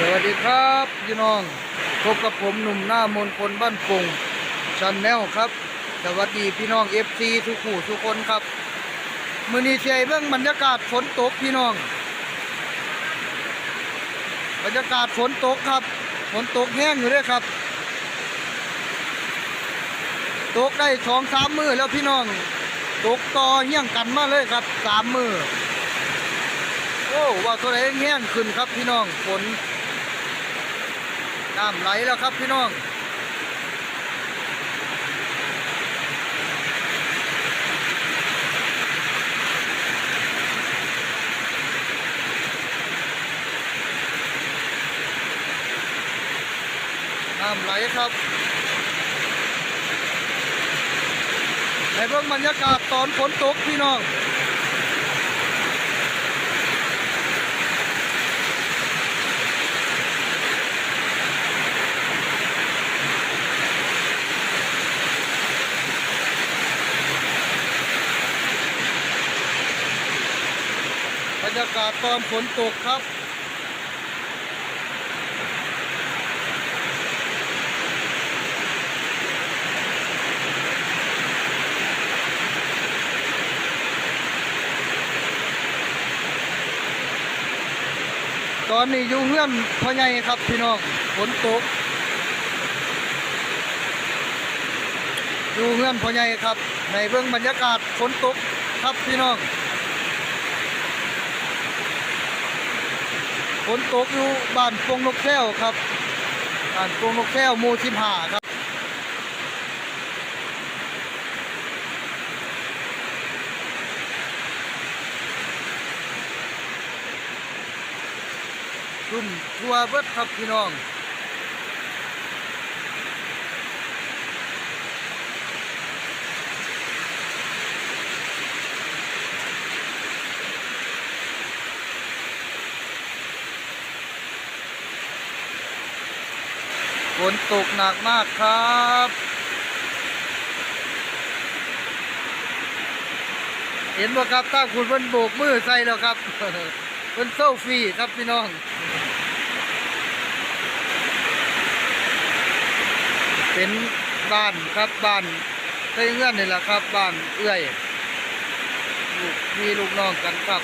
สวัสดีครับพี่น้องพบกับผมหนุ่มหน้ามนคนบ้านปงชันแนลครับ สวัสดีพี่น้องเอฟซีทุกคู่ทุกคนครับ มือนีเชียเบื้องบรรยากาศฝนตกพี่น้อง บรรยากาศฝนตกครับฝนตกแห้งอยู่เลยครับ ตกได้สองสามมือแล้วพี่น้อง ตกต่อเฮี้ยงกันมาเลยครับสามมือโอ้ว่าตัวไหนแห้งขึ้นครับพี่น้องฝน น้ำไหลแล้วครับพี่น้องน้ำไหลครับในเบื้องบรรยากาศตอนฝนตกพี่น้อง ยากาศตอนฝนตกครับ ตอนนี้อยู่เฮื่อนพ่อใหญ่ครับพี่น้องฝนตกอยู่เฮื่อนพ่อใหญ่ครับ ในเบื้องบรรยากาศฝนตกครับพี่น้อง ฝนตกอยู่บ้านปงนกแก้วครับบ้านปงนกแก้วมูชิมหาครับรุ่มทัวเบิดครับพี่น้อง ฝนตกหนักมากครับ เห็นว่ครับถ้าคุณเพิ่นโบกมือใส่แล้วครับเพิ่นโซฟรีครับพี่น้องเป็นบ้านครับบ้านเคยเงื่อนนี่แหละครับบ้านเอื้อยลูกมีลูกน้องกันครับ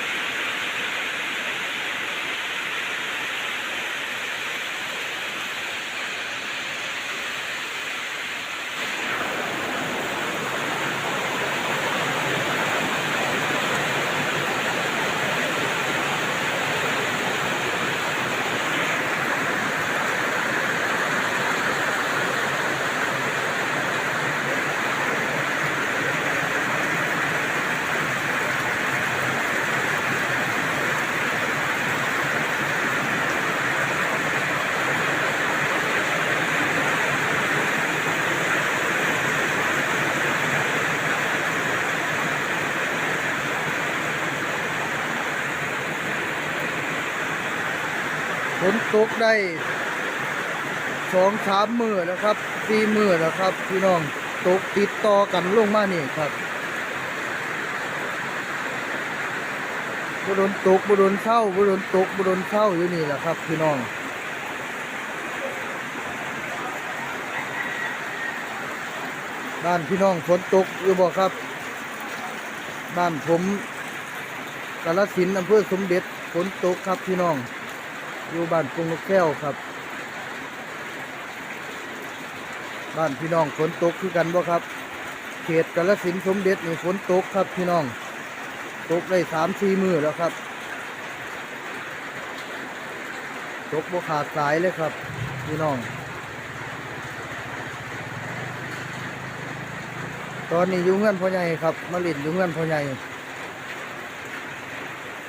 นตกได้สองสามมือแล้วครับสี่มือแล้วครับ พี่น้องตกติดต่อกันลงมานี่ครับบุโดนตกบุโดนเข้าบุโดนตกบุโดนเข้าอยู่นี่แหละครับพี่น้องบ้านพี่น้องฝนตกอยู่บ่ครับบ้านผมกาลสินอำเภอสมเด็จฝนตกครับพี่น้อง อยู่บ้านกรุงนกแก้วครับ บ้านพี่น้องฝนตกคือกันบ่ครับ เขตกาลสินธุ์สมเด็จนี่ฝนตกครับพี่น้อง ตกได้สามสี่มือแล้วครับ ตกบ่ขาดสายเลยครับ พี่น้อง ตอนนี้อยู่เงื่อนพ่อใหญ่ครับ มาลินอยู่เงื่อนพ่อใหญ่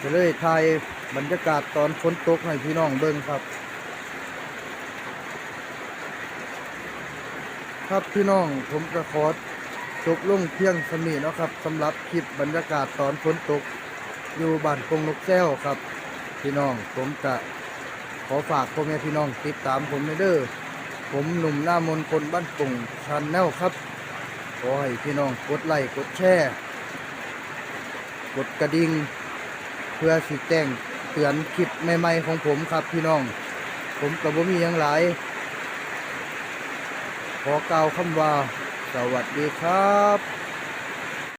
จะเลยถ่าย บรรยากาศตอนฝนตกให้พี่น้องเบิ่งครับ ครับพี่น้องผมจะขอจบลงเพียงสมีเนาะครับสำหรับคลิปบรรยากาศตอนฝนตก อยู่บ้านกงนกแก้วครับ พี่น้องผมจะขอฝากพ่อแม่พี่น้องติดตามผมในเด้อผมหนุ่มหน้ามนคนบ้านปุ่งชันแนลครับ ขอให้พี่น้องกดไลค์กดแชร์ กดกระดิ่งเพื่อสิแจ้ง ตือนคลิปใหม่ๆของผมครับพี่น้อง ผมกับบ่มีอยังหลาย ขอกล่าวคำว่า สวัสดีครับ